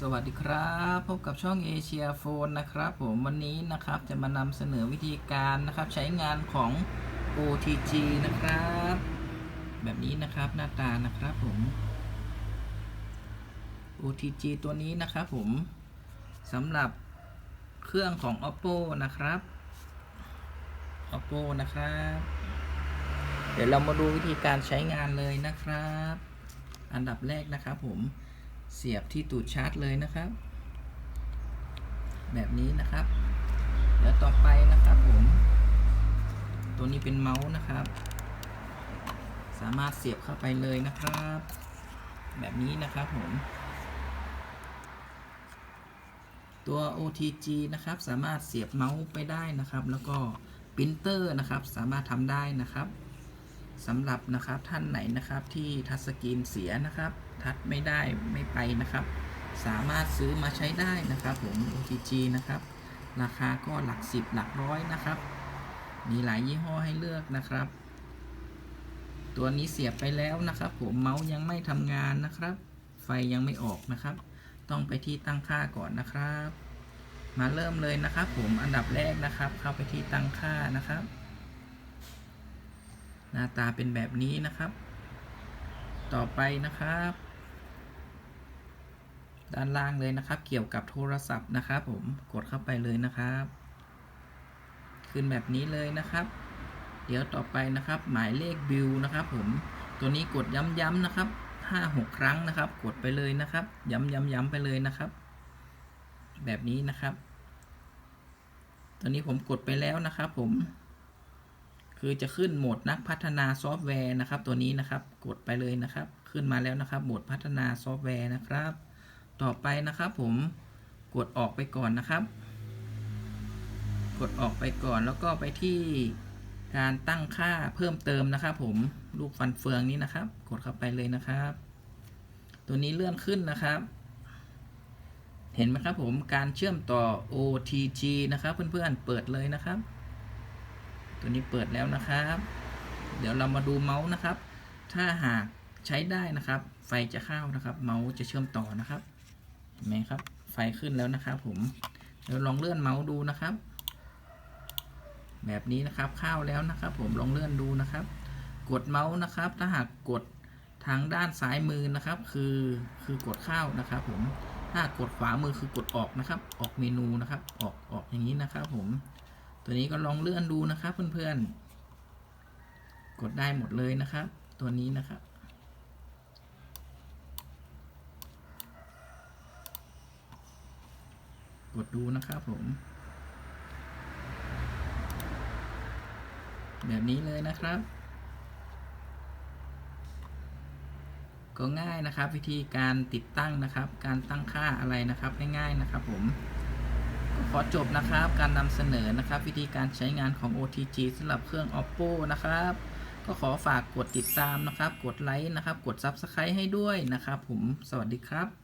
สวัสดีครับ พบกับช่องเอเชียโฟนนะครับ ผมวันนี้นะครับจะมานำเสนอวิธีการนะครับ ใช้งานของ OTG นะครับ แบบนี้นะครับหน้าตานะครับผม OTG ตัวนี้นะครับผมสำหรับเครื่องของ Oppo นะครับ Oppo นะครับ เดี๋ยวเรามาดูวิธีการใช้งานเลยนะครับ อันดับแรกนะครับผม เสียบที่ตูดชาร์จเลยนะครับ แบบนี้นะครับ เดี๋ยวต่อไปนะครับผม ตัวนี้เป็นเมาส์นะครับ สามารถเสียบเข้าไปเลยนะครับ แบบนี้นะครับผมตัว OTG นะครับ สามารถเสียบเมาส์ไปได้นะครับ แล้วก็ปรินเตอร์นะครับ สามารถทำได้นะครับ สำหรับนะครับท่านไหนนะครับที่ทัชสกรีนเสียนะครับ ทัชไม่ได้ไม่ไปนะครับ สามารถซื้อมาใช้ได้นะครับผม OTG นะครับ ราคาก็หลักสิบหลักร้อยนะครับ มีหลายยี่ห้อให้เลือกนะครับ ตัวนี้เสียบไปแล้วนะครับ ผมเมาส์ยังไม่ทำงานนะครับ ไฟยังไม่ออกนะครับ ต้องไปที่ตั้งค่าก่อนนะครับ มาเริ่มเลยนะครับ ผมอันดับแรกนะครับ เข้าไปที่ตั้งค่านะครับ หน้าตาเป็นแบบนี้นะครับ ต่อไปนะครับ ด้านล่างเลยนะครับ เกี่ยวกับโทรศัพท์นะครับ ผมกดเข้าไปเลยนะครับ ขึ้นแบบนี้เลยนะครับ เดี๋ยวต่อไปนะครับ หมายเลขบิลนะครับ ผมตัวนี้กดย้ำๆนะครับห้าหกครั้งนะครับ กดไปเลยนะครับ ย้ำย้ำๆไปเลยนะครับ แบบนี้นะครับตัวนี้ผมกดไปแล้วนะครับ ผม คือจะขึ้นโหมดนักพัฒนาซอฟต์แวร์นะครับ ตัวนี้นะครับกดไปเลยนะครับ ขึ้นมาแล้วนะครับโหมดพัฒนาซอฟต์แวร์นะครับ ต่อไปนะครับผมกดออกไปก่อนนะครับ กดออกไปก่อนแล้วก็ไปที่การตั้งค่าเพิ่มเติมนะครับ ผมลูกฟันเฟืองนี้นะครับ กดเข้าไปเลยนะครับ ตัวนี้เลื่อนขึ้นนะครับ เห็นไหมครับผมการเชื่อมต่อ OTG นะครับ เพื่อนๆเปิดเลยนะครับ ตัวนี้เปิดแล้วนะครับ เดี๋ยวเรามาดูเมาส์นะครับ ถ้าหากใช้ได้นะครับ ไฟจะเข้านะครับ เมาส์จะเชื่อมต่อนะครับเห็นไหมครับ ไฟขึ้นแล้วนะครับ ผมเดี๋ยวลองเลื่อนเมาส์ดูนะครับ แบบนี้นะครับเข้าแล้วนะครับ ผมลองเลื่อนดูนะครับ กดเมาส์นะครับ ถ้าหากกดทางด้านซ้ายมือนะครับ คือคือกดเข้านะครับ ผมถ้ากดขวามือคือกดออกนะครับ ออกเมนูนะครับ ออกออกอย่างนี้นะครับ ผม ตัวนี้ก็ลองเลื่อนดูนะครับเพื่อนๆ กดได้หมดเลยนะครับ ตัวนี้นะครับ กดดูนะครับผม แบบนี้เลยนะครับ ก็ง่ายนะครับวิธีการติดตั้งนะครับ การตั้งค่าอะไรนะครับง่ายๆนะครับผม ขอจบนะครับ การนำเสนอนะครับ วิธีการใช้งานของ OTG สำหรับเครื่อง Oppo นะครับ ก็ขอฝากกดติดตามนะครับ กดไลค์นะครับ กด Subscribe ให้ด้วยนะครับ ผม สวัสดีครับ